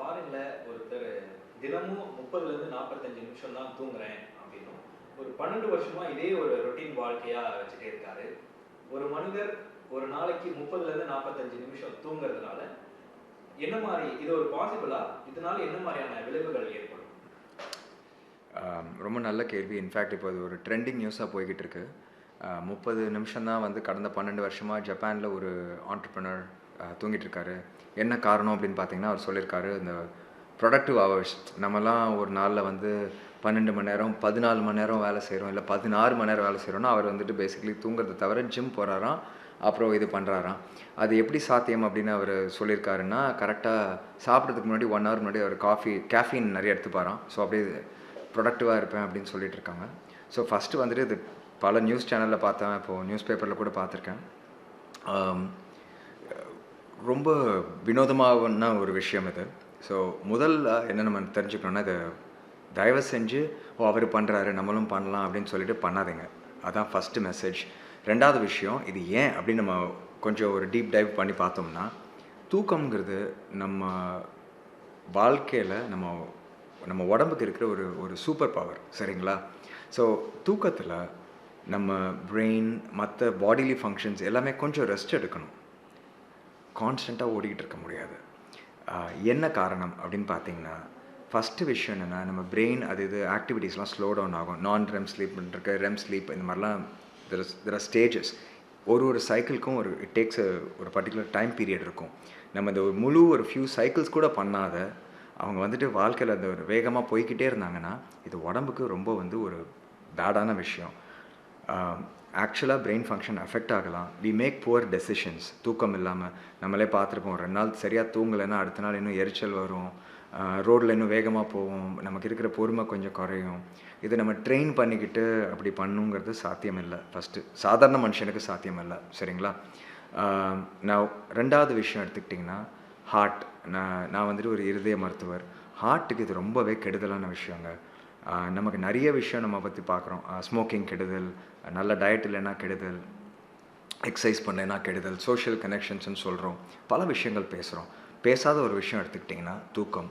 ஃபாரின்ல ஒருத்தர் தினமும் முப்பதுலேருந்து நாற்பத்தஞ்சு நிமிஷம் தான் தூங்குறேன் அப்படின்னும் ஒரு பன்னெண்டு வருஷமா இதே ஒரு ரொட்டீன் வாழ்க்கையா வச்சுட்டே இருக்காரு. ஒரு மனிதர் ஒரு நாளைக்கு முப்பதுலேருந்து நாற்பத்தஞ்சு நிமிஷம் தூங்குறதுனால என்ன மாதிரி இது ஒரு பாசிபிளா இதனால என்ன மாதிரியான விளைவுகள் ஏற்படும்? ரொம்ப நல்ல கேள்வி. இன்ஃபேக்ட் இப்போ அது ஒரு ட்ரெண்டிங் நியூஸாக போய்கிட்டு இருக்கு. முப்பது நிமிஷம் தான் வந்து கடந்த பன்னெண்டு வருஷமாக ஜப்பானில் ஒரு ஆண்டர்ப்ரனர் தூங்கிட்டு இருக்காரு என்ன காரணம் அப்படின்னு பார்த்தீங்கன்னா அவர் சொல்லியிருக்காரு இந்த ப்ரொடக்டிவ் ஹவர்ஸ் நம்மலாம் ஒரு நாளில் வந்து பன்னெண்டு மணி நேரம் பதினாலு மணி நேரம் வேலை செய்கிறோம் இல்லை பதினாறு மணி நேரம் வேலை செய்கிறோம்னா அவர் வந்துட்டு பேசிக்கலி தூங்குறத தவிர ஜிம் போகிறாராம் அப்புறம் இது பண்ணுறாராம் அது எப்படி சாத்தியம் அப்படின்னு அவர் சொல்லியிருக்காருன்னா கரெக்டாக சாப்பிட்றதுக்கு முன்னாடி ஒன் ஹவர் முன்னாடி அவர் காஃபி கேஃபீன் நிறைய எடுத்துப்பாராம். ஸோ அப்படியே ப்ரொடக்டிவாக இருப்பேன் அப்படின்னு சொல்லிட்டு இருக்காங்க ஸோ ஃபஸ்ட்டு வந்துட்டு இது பல நியூஸ் சேனலில் பார்த்தேன். இப்போது நியூஸ் பேப்பரில் கூட பார்த்துருக்கேன். ரொம்ப வினோதமான ஒரு விஷயம் இது. ஸோ முதல்ல என்ன நம்ம தெரிஞ்சுக்கணுன்னா இது தயவு செஞ்சு ஓ அவர் பண்ணுறாரு நம்மளும் பண்ணலாம் அப்படின்னு சொல்லிட்டு பண்ணாதீங்க. அதான் ஃபஸ்ட்டு மெசேஜ் ரெண்டாவது விஷயம் இது ஏன் அப்படின்னு நம்ம கொஞ்சம் ஒரு டீப் டைவ் பண்ணி பார்த்தோம்னா தூக்கம்ங்கிறது நம்ம வாழ்க்கையில் நம்ம நம்ம உடம்புக்கு இருக்கிற ஒரு ஒரு சூப்பர் பவர் சரிங்களா? ஸோ தூக்கத்தில் நம்ம பிரெயின் மற்ற பாடிலி ஃபங்க்ஷன்ஸ் எல்லாமே கொஞ்சம் ரெஸ்ட் எடுக்கணும். கான்ஸ்டண்ட்டாக ஓடிக்கிட்டு இருக்க முடியாது என்ன காரணம் அப்படின்னு பார்த்தீங்கன்னா ஃபஸ்ட்டு விஷயம் என்னென்னா நம்ம பிரெயின் அது இது ஆக்டிவிட்டீஸ்லாம் ஸ்லோ டவுன் ஆகும். நான் ரெம் ஸ்லீப் இருக்கு ரெம் ஸ்லீப் இந்த மாதிரிலாம் தெர் ஆர் ஸ்டேஜஸ் ஒரு ஒரு சைக்கிளுக்கும் ஒரு இட் டேக்ஸ் ஒரு பர்டிகுலர் டைம் பீரியட் இருக்கும். நம்ம இந்த ஒரு முழு ஒரு ஃபியூ சைக்கிள்ஸ் கூட பண்ணாத அவங்க வந்துட்டு வாழ்க்கையில் அந்த ஒரு வேகமாக போய்க்கிட்டே இருந்தாங்கன்னா இது உடம்புக்கு ரொம்ப வந்து ஒரு பேடான விஷயம். ஆக்சுவலாக பிரெயின் ஃபங்க்ஷன் அஃபெக்ட் ஆகலாம். வி மேக் புவர் டெசிஷன்ஸ் தூக்கம் இல்லாமல் நம்மளே பார்த்துருப்போம். ரெண்டு நாள் சரியாக தூங்கலைன்னா அடுத்த நாள் இன்னும் எரிச்சல் வரும். ரோட்டில் இன்னும் வேகமாக போவோம். நமக்கு இருக்கிற பொறுமை கொஞ்சம் குறையும். இதை நம்ம ட்ரெயின் பண்ணிக்கிட்டு அப்படி பண்ணுங்கிறது சாத்தியம் இல்லை ஃபஸ்ட்டு சாதாரண மனுஷனுக்கு சாத்தியம் இல்லை சரிங்களா நான் ரெண்டாவது விஷயம் எடுத்துக்கிட்டிங்கன்னா ஹார்ட் நான் நான் வந்துட்டு ஒரு இருதய மருத்துவர். ஹார்ட்டுக்கு இது ரொம்பவே கெடுதலான விஷயங்க. நமக்கு நிறைய விஷயம் நம்ம பற்றி பார்க்குறோம். ஸ்மோக்கிங் கெடுதல் நல்ல டயட் இல்லைன்னா கெடுதல் எக்ஸசைஸ் பண்ணலைன்னா கெடுதல் சோஷியல் கனெக்ஷன்ஸ்னு சொல்கிறோம் பல விஷயங்கள் பேசுகிறோம் பேசாத ஒரு விஷயம் எடுத்துக்கிட்டிங்கன்னா தூக்கம்.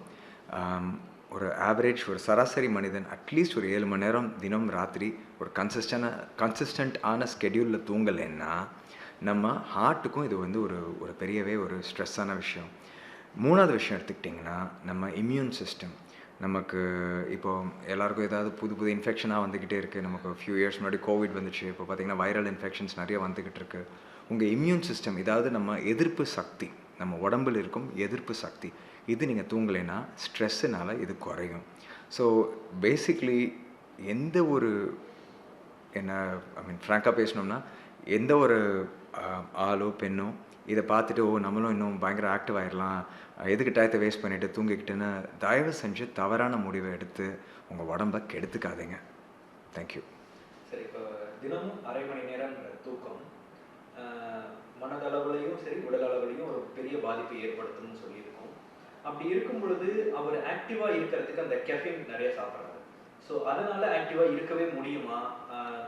ஒரு ஆவரேஜ் ஒரு சராசரி மனிதன் அட்லீஸ்ட் ஒரு ஏழு மணி நேரம் தினம் ராத்திரி ஒரு கன்சிஸ்டன கன்சிஸ்டன்ட் ஆன ஸ்கெடியூலில் தூங்கலைன்னா நம்ம ஹார்ட்டுக்கும் இது வந்து ஒரு ஒரு பெரியவே ஒரு ஸ்ட்ரெஸ்ஸான விஷயம். மூணாவது விஷயம் எடுத்துக்கிட்டிங்கன்னா நம்ம இம்யூன் சிஸ்டம் நமக்கு இப்போ எல்லாருக்கும் ஏதாவது புது புது இன்ஃபெக்ஷனாக வந்துக்கிட்டே இருக்குது நமக்கு ஃபியூ இயர்ஸ் முன்னாடி கோவிட் வந்துச்சு. இப்போ பார்த்தீங்கன்னா வைரல் இன்ஃபெக்ஷன்ஸ் நிறைய வந்துக்கிட்டு இருக்கு. உங்கள் இம்யூன் சிஸ்டம் இதாவது நம்ம எதிர்ப்பு சக்தி நம்ம உடம்பில் இருக்கும் எதிர்ப்பு சக்தி இது நீங்கள் தூங்கலைன்னா ஸ்ட்ரெஸ்ஸுனால இது குறையும். ஸோ பேசிக்லி எந்த ஒரு என்ன ஐ மீன் ஃப்ராங்காக பேசணும்னா எந்த ஒரு ஆளோ பெண்ணோ இதை பார்த்துட்டு ஓ நம்மளும் இன்னும் பயங்கர ஆக்டிவ் ஆகிடலாம் எதுக்கு டயத்தை வேஸ்ட் பண்ணிவிட்டு தூங்கிக்கிட்டுன்னு தயவு செஞ்சு தவறான முடிவை எடுத்து உங்கள் உடம்ப கெடுத்துக்காதீங்க. தேங்க்யூ சரி இப்போ தினமும் அரை மணி நேரம் தூக்கம் மனதளவுலையும் சரி உடல் அளவுலையும் ஒரு பெரிய பாதிப்பை ஏற்படுத்தும்னு சொல்லியிருக்கோம். அப்படி இருக்கும் பொழுது அவர் ஆக்டிவாக இருக்கிறதுக்கு அந்த கெஃபின் நிறைய சாப்பிட்றாரு. ஸோ அதனால ஆக்டிவாக இருக்கவே முடியுமா?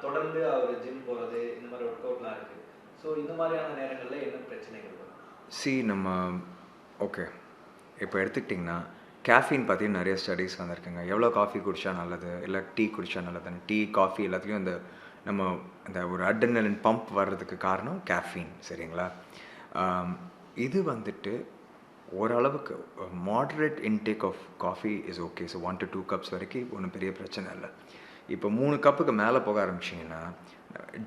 தொடர்ந்து அவர் ஜிம் போகிறது இந்த மாதிரி ஒர்க் அவுட்லாம் இருக்குது ஸோ இந்த மாதிரியான நேரங்களில் என்ன பிரச்சனைகள் வரும்? சி நம்ம ஓகே இப்போ எடுத்துக்கிட்டிங்கன்னா கேஃபின் பற்றியும் நிறைய ஸ்டடீஸ் வந்திருக்குங்க. எவ்வளோ காஃபி குடித்தா நல்லது? இல்லை டீ குடித்தா நல்லதுன்னு. டீ காஃபி எல்லாத்துலேயும் இந்த நம்ம இந்த ஒரு அட்ரினலின் பம்ப் வர்றதுக்கு காரணம் கேஃபின் சரிங்களா? இது வந்துட்டு ஓரளவுக்கு moderate intake of coffee is okay so one to two cups வரைக்கும் ஒன்றும் பெரிய பிரச்சனை இல்லை. இப்போ மூணு கப்புக்கு மேலே போக ஆரம்பிச்சிங்கன்னா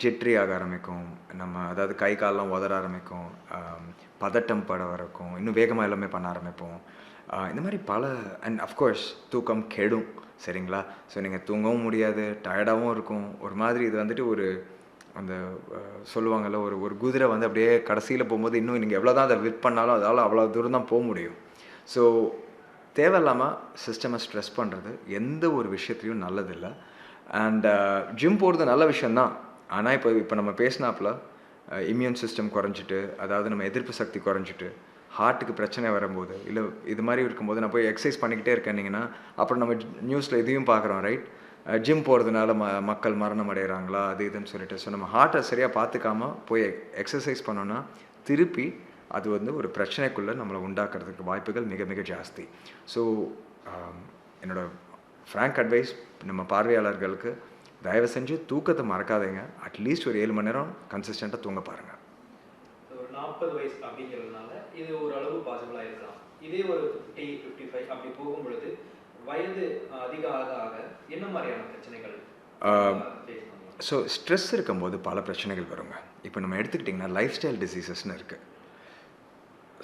ஜெட்ரி ஆக ஆரம்பிக்கும் நம்ம அதாவது கை காலெலாம் உதற ஆரம்பிக்கும் பதட்டம் பட வரைக்கும் இன்னும் வேகமாக எல்லாமே பண்ண ஆரம்பிப்போம். இந்த மாதிரி பல அண்ட் அஃப்கோர்ஸ் தூக்கம் கெடும் சரிங்களா? ஸோ நீங்கள் தூங்கவும் முடியாது டயர்டாகவும் இருக்கும். ஒரு மாதிரி இது வந்துட்டு ஒரு அந்த சொல்லுவாங்கள்ல ஒரு ஒரு குதிரை வந்து அப்படியே கடைசியில் போகும்போது இன்னும் நீங்கள் எவ்வளோ தான் அதை விட் பண்ணாலும் அதால் அவ்வளோ தூரம் தான் போக முடியும். ஸோ தேவையில்லாமல் சிஸ்டமை ஸ்ட்ரெஸ் பண்ணுறது எந்த ஒரு விஷயத்துலையும் நல்லதில்லை. அண்ட் ஜிம் போகிறது நல்ல விஷயந்தான் ஆனால் இப்போ இப்போ நம்ம பேசினாப்புல இம்யூன் சிஸ்டம் குறைஞ்சிட்டு அதாவது நம்ம எதிர்ப்பு சக்தி குறைஞ்சிட்டு ஹார்ட்டுக்கு பிரச்சனை வரும்போது இல்லை இது மாதிரி இருக்கும்போது நான் போய் எக்ஸசைஸ் பண்ணிக்கிட்டே இருக்கேன்னிங்கன்னா அப்புறம் நம்ம நியூஸில் இதையும் பார்க்குறோம் ரைட் ஜிம் போகிறதுனால ம மக்கள் மரணம் அடைகிறாங்களா அது இதுன்னு சொல்லிட்டு. ஸோ நம்ம ஹார்ட்டை சரியாக பார்த்துக்காம போய் எக்ஸசைஸ் பண்ணோன்னா திருப்பி அது வந்து ஒரு பிரச்சனைக்குள்ளே நம்மளை உண்டாக்குறதுக்கு வாய்ப்புகள் மிக மிக ஜாஸ்தி. ஸோ என்னோடய ஃப்ரேங்க் அட்வைஸ் நம்ம பார்வையாளர்களுக்கு தயவு செஞ்சு தூக்கத்தை மறக்காதீங்க. அட்லீஸ்ட் ஒரு ஏழு மணி நேரம் கன்சிஸ்டண்ட்டாக தூங்க பாருங்கள் ஒரு நாற்பது வயசு அப்படிங்கிறதுனால இது ஓரளவு பாசிபிளாக இருக்கலாம் இதே ஒரு ஃபிஃப்டி ஃபிஃப்டி ஃபைவ் அப்படி போகும் பொழுது வயது அதிக ஆக ஆக என்ன மாதிரியான பிரச்சனைகள் ஸோ ஸ்ட்ரெஸ் இருக்கும்போது பல பிரச்சனைகள் வருங்க. இப்போ நம்ம எடுத்துக்கிட்டிங்கன்னா லைஃப் ஸ்டைல் டிசீசஸ்னு இருக்குது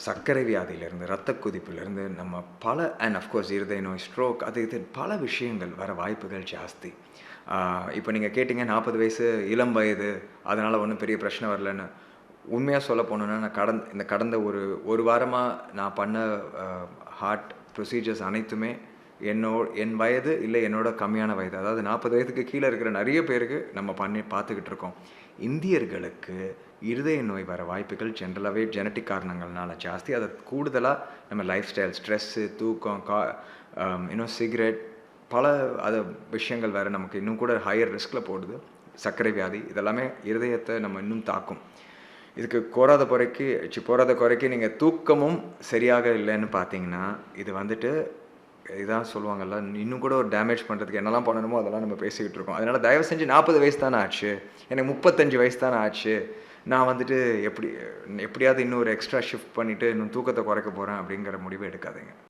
சர்க்கரை வியாதியிலேருந்து இரத்த கொதிப்புலேருந்து நம்ம பல அண்ட் அஃப்கோர்ஸ் இருதய நோய் ஸ்ட்ரோக் அது இது பல விஷயங்கள் வர வாய்ப்புகள் ஜாஸ்தி. இப்போ நீங்கள் கேட்டிங்க நாற்பது வயசு இளம் வயது அதனால் ஒன்றும் பெரிய பிரச்சனை வரலன்னு. உண்மையாக சொல்ல போனோன்னா நான் கடந்த இந்த கடந்த ஒரு ஒரு வாரமாக நான் பண்ண ஹார்ட் ப்ரொசீஜர்ஸ் அனைத்துமே என்னோ என் வயது இல்லை என்னோட கம்மியான வயது. அதாவது நாற்பது வயதுக்கு கீழே இருக்கிற நிறைய பேருக்கு நம்ம பண்ணி பார்த்துக்கிட்டு இருக்கோம். இந்தியர்களுக்கு இருதய நோய் வர வாய்ப்புகள் ஜென்ரலாகவே ஜெனட்டிக் காரணங்கள்னால ஜாஸ்தி. அதை கூடுதலாக நம்ம லைஃப் ஸ்டைல் ஸ்ட்ரெஸ்ஸு தூக்கம் கா um, இன்னும் சிகரெட் பல அது விஷயங்கள் வேறு நமக்கு இன்னும் கூட ஹையர் ரிஸ்கில் போடுது. சர்க்கரை வியாதி இதெல்லாமே இருதயத்தை நம்ம இன்னும் தாக்கும். இதுக்கு கோராத குறைக்கு சி போராத குறைக்கு நீங்கள் தூக்கமும் சரியாக இல்லைன்னு பார்த்தீங்கன்னா இது வந்துட்டு இதான் சொல்லுவாங்கல்ல இன்னும் கூட ஒரு டேமேஜ் பண்ணுறதுக்கு என்னெல்லாம் பண்ணணுமோ அதெல்லாம் நம்ம பேசிக்கிட்டு இருக்கோம். அதனால் தயவு செஞ்சு நாற்பது வயசு தானே ஆச்சு. எனக்கு முப்பத்தஞ்சு வயசு தானே ஆச்சு. நான் வந்துட்டு எப்படி எப்படியாவது இன்னும் ஒரு எக்ஸ்ட்ரா ஷிஃப்ட் பண்ணிவிட்டு இன்னும் தூக்கத்தை குறைக்க போகிறேன் அப்படிங்கிற முடிவு எடுக்காதீங்க.